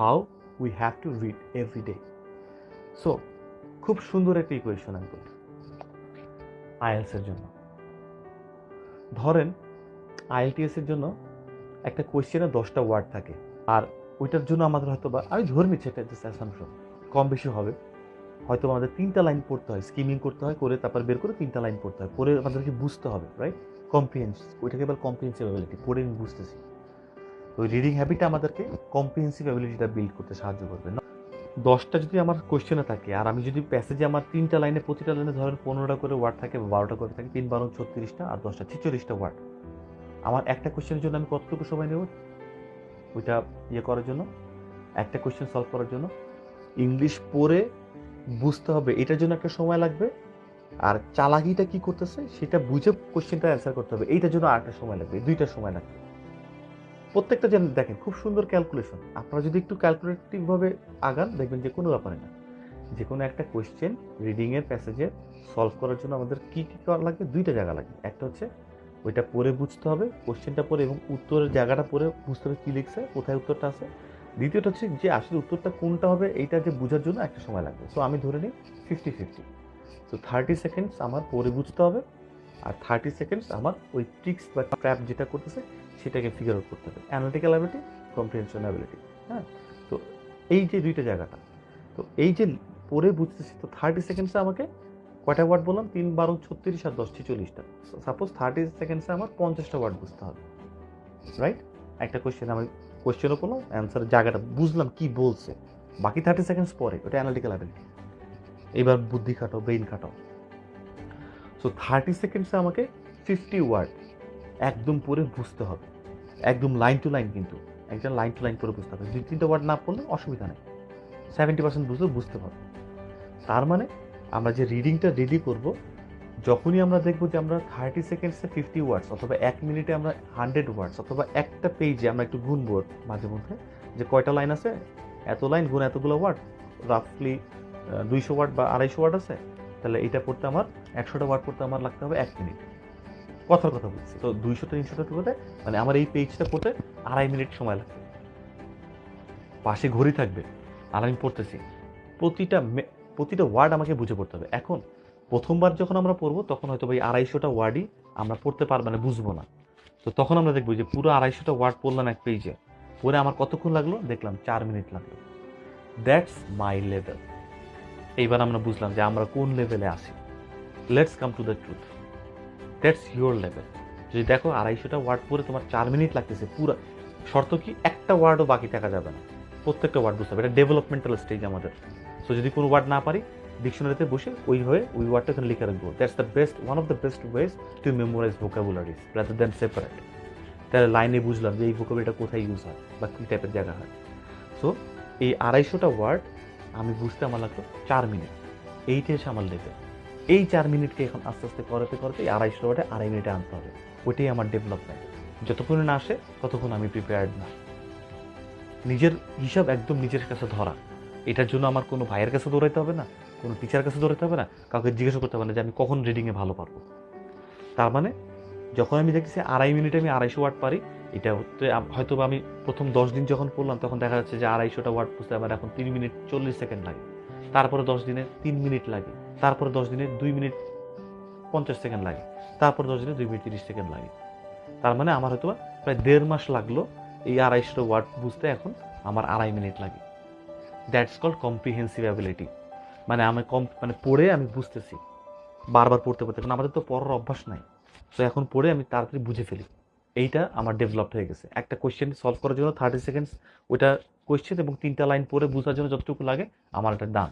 How we have to read every day so খুব সুন্দর একটা ইকুয়েশন আমি বলি আইএলসের জন্য। ধরেন আইএলটিএস এর জন্য একটা কোয়েশ্চেনে দশটা ওয়ার্ড থাকে, আর ওইটার জন্য আমাদের হয়তো বা, আমি ধরে নিচ্ছি একটা জাস্ট অ্যাসামশন কম বেশি হবে। হয়তো আমাদের তিনটা লাইন পড়তে হয় স্কিমিং করতে হয়, করে তারপর বের করে তিনটা লাইন পড়তে হয় পরে আমাদেরকে বুঝতে হবে রাইট কম্প্রিহেন্স ওইটাকে এবার কম্প্রিহেন্সিভ অ্যাবিলিটি পড়ে আমি বুঝতেছি। ওই রিডিং হ্যাবিট আমাদেরকে কম্প্রিহেন্সিভ অ্যাবিলিটিটা বিল্ড করতে সাহায্য করবে। দশটা যদি আমার কোয়েশ্চেনে থাকে, আর আমি যদি প্যাসেজে আমার তিনটা লাইনে প্রতিটা লাইনে ধরেন পনেরোটা করে ওয়ার্ড থাকে বা বারোটা করে থাকে, তিন, বারো, ছত্রিশটা আর দশটা, ছেচল্লিশটা ওয়ার্ড আমার একটা কোয়েশ্চেনের জন্য আমি কতটুকু সময় নেব? ওইটা ইয়ে করার জন্য, একটা কোয়েশ্চেন সলভ করার জন্য। ইংলিশ পড়ে বুঝতে হবে, এটার জন্য একটা সময় লাগবে। আর চালাকিটা কি করতেছে, সেটা বুঝে কোশ্চেনটা অ্যান্সার করতে হবে, এইটার জন্য আরেকটা সময় লাগবে, দুইটা সময় লাগবে। প্রত্যেকটা যেন দেখেন, খুব সুন্দর ক্যালকুলেশন আপনারা যদি একটু ক্যালকুলেটিভভাবে আগান, দেখবেন যে কোনো ব্যাপারে না। যে কোনো একটা কোয়েশ্চেন রিডিংয়ের প্যাসেজে সলভ করার জন্য আমাদের কি, কী করা লাগবে দুইটা জায়গা লাগে। একটা হচ্ছে, ওইটা পড়ে বুঝতে হবে কোশ্চেনটা পড়ে এবং উত্তরের জায়গাটা পড়ে বুঝতে হবে কি লিখছে, কোথায় উত্তরটা আছে। দ্বিতীয়টা হচ্ছে যে আসলে উত্তরটা কোনটা হবে, এইটা যে বোঝার জন্য একটা সময় লাগবে। সো আমি ধরে নিই fifty fifty so thirty seconds আমার পড়ে বুঝতে হবে, আর থার্টি সেকেন্ডস আমার ওই ট্রিক্স বা ট্র্যাপ যেটা করতেছে সেটাকে ফিগার আউট করতে হবে। অ্যানালিটিক্যাল অ্যাবিলিটি কম্প্রিহেনশন অ্যাবিলিটি হ্যাঁ? তো এই যে দুইটা জায়গাটা, তো এই যে পড়ে বুঝতেছি, তো থার্টি সেকেন্ডসে আমাকে কয়টা ওয়ার্ড বললাম? তিন, বারো, ছত্রিশ আর দশ ছেচল্লিশটা সাপোজ থার্টি সেকেন্ডসে আমার পঞ্চাশটা ওয়ার্ড বুঝতে হবে রাইট একটা কোয়েশ্চেন আমি কোয়েশ্চেনও করলাম অ্যান্সারের জায়গাটা বুঝলাম কি বলছে। বাকি থার্টি সেকেন্ডস পরে, ওটা অ্যানালিটিক্যাল অ্যাবিলিটি এবার বুদ্ধি খাটাও ব্রেইন খাটাও। সো থার্টি সেকেন্ডসে আমাকে ফিফটি ওয়ার্ড একদম পড়ে বুঝতে হবে। একদম লাইন টু লাইন কিন্তু একজন লাইন টু লাইন পড়ে বুঝতে হবে। দুই তিনটা ওয়ার্ড না পড়লে অসুবিধা নেই। সেভেন্টি পার্সেন্ট বুঝলে বুঝতে পারবে তার মানে আমরা যে রিডিংটা রেডি করব, যখনই আমরা দেখব যে আমরা থার্টি সেকেন্ডসে ফিফটি ওয়ার্ডস অথবা এক মিনিটে আমরা হান্ড্রেড ওয়ার্ডস অথবা একটা পেজে আমরা একটু গুনবো মাঝে মধ্যে, যে কয়টা লাইন আছে? এত লাইন গুণ এতগুলো ওয়ার্ড রাফলি দুইশো ওয়ার্ড বা আড়াইশো ওয়ার্ড আছে? তাহলে এটা পড়তে আমার, একশোটা ওয়ার্ড পড়তে আমার লাগতে হবে এক মিনিট কথার কথা বলছি। তো দুইশো তিনশোটা পড়তে মানে আমার এই পেজটা পড়তে আড়াই মিনিট সময় লাগবে। পাশে ঘড়ি থাকবে। আর আমি পড়তেছি। প্রতিটা প্রতিটা ওয়ার্ড আমাকে বুঝে পড়তে হবে। এখন প্রথমবার যখন আমরা পড়ব, তখন হয়তো ভাই আড়াইশোটা ওয়ার্ডই আমরা পড়তে পারব না বুঝব না। তো তখন আমরা দেখব যে পুরো আড়াইশোটা ওয়ার্ড পড়লাম এক পেজে পড়ে আমার কতক্ষণ লাগল? দেখলাম চার মিনিট লাগল। দ্যাটস মাই লেভেল এইবার আমরা বুঝলাম যে আমরা কোন লেভেলে আছি। Let's come to the truth that's your level যদি দেখো আড়াইশোটা ওয়ার্ড পরে তোমার চার মিনিট লাগতেছে, পুরো শর্ত কি? একটা ওয়ার্ডও বাকি থাকা যাবে না। প্রত্যেকটা ওয়ার্ড বুঝতে হবে। এটা ডেভেলপমেন্টাল স্টেজ আমাদের। সো যদি কোনো ওয়ার্ড না পারি ডিকশনারিতে বসে ওই হয়ে ওই ওয়ার্ডটা এখানে লিখে রাখব। That's the best one of the best ways to memorise vocabularies rather than separate তাহলে লাইনে বুঝলাম যে এই ভোকাবুলারিটা কোথায় ইউজ হয় বা কী টাইপের জায়গা হয়। সো এই আড়াইশোটা ওয়ার্ড আমি বুঝতে আমার লাগতো চার মিনিট এইটা এসে আমার এই চার মিনিটকে এখন আস্তে আস্তে করতে করতে এই আড়াইশো ওয়াটে আড়াই মিনিটে আনতে হবে। ওইটাই আমার ডেভেলপমেন্ট যতক্ষণ না আসে, ততক্ষণ আমি প্রিপেয়ার্ড না। নিজের হিসাব একদম নিজের কাছে ধরা। এটার জন্য আমার কোনো ভাইয়ের কাছে দৌড়াইতে হবে না, কোনো টিচার কাছে দৌড়াইতে হবে না, কাউকে জিজ্ঞাসা করতে হবে না যে আমি কখন রিডিংয়ে ভালো পারব। তার মানে যখন আমি দেখছি আড়াই মিনিটে আমি আড়াইশো ওয়ার্ড পারি, এটা হচ্ছে হয়তো আমি প্রথম দশ দিন যখন পড়লাম, তখন দেখা যাচ্ছে যে আড়াইশোটা ওয়ার্ড বুঝতে আমার এখন তিন মিনিট চল্লিশ সেকেন্ড লাগে। তারপরে দশ দিনে তিন মিনিট লাগে। তারপরে দশ দিনে দুই মিনিট পঞ্চাশ সেকেন্ড লাগে। তারপরে দশ দিনে দুই মিনিট তিরিশ সেকেন্ড লাগে। তার মানে আমার হয়তো প্রায় দেড় মাস লাগল এই আড়াইশো ওয়ার্ড বুঝতে এখন আমার আড়াই মিনিট লাগে। দ্যাটস কল কম্প্রিহেন্সিভ অ্যাবিলিটি মানে আমি কম মানে পড়ে আমি বুঝতেছি। বারবার পড়তে পড়তে, কারণ আমাদের তো পড়ার অভ্যাস নাই। তো এখন পড়ে আমি তাড়াতাড়ি বুঝে ফেলি। এইটা আমার ডেভেলপড হয়ে গেছে। একটা কোয়েশ্চেন সলভ করার জন্য থার্টি সেকেন্ডস ওইটা কোয়েশ্চেন এবং তিনটা লাইন পড়ে বোঝার জন্য যতটুকু লাগে, আমার এটা ডান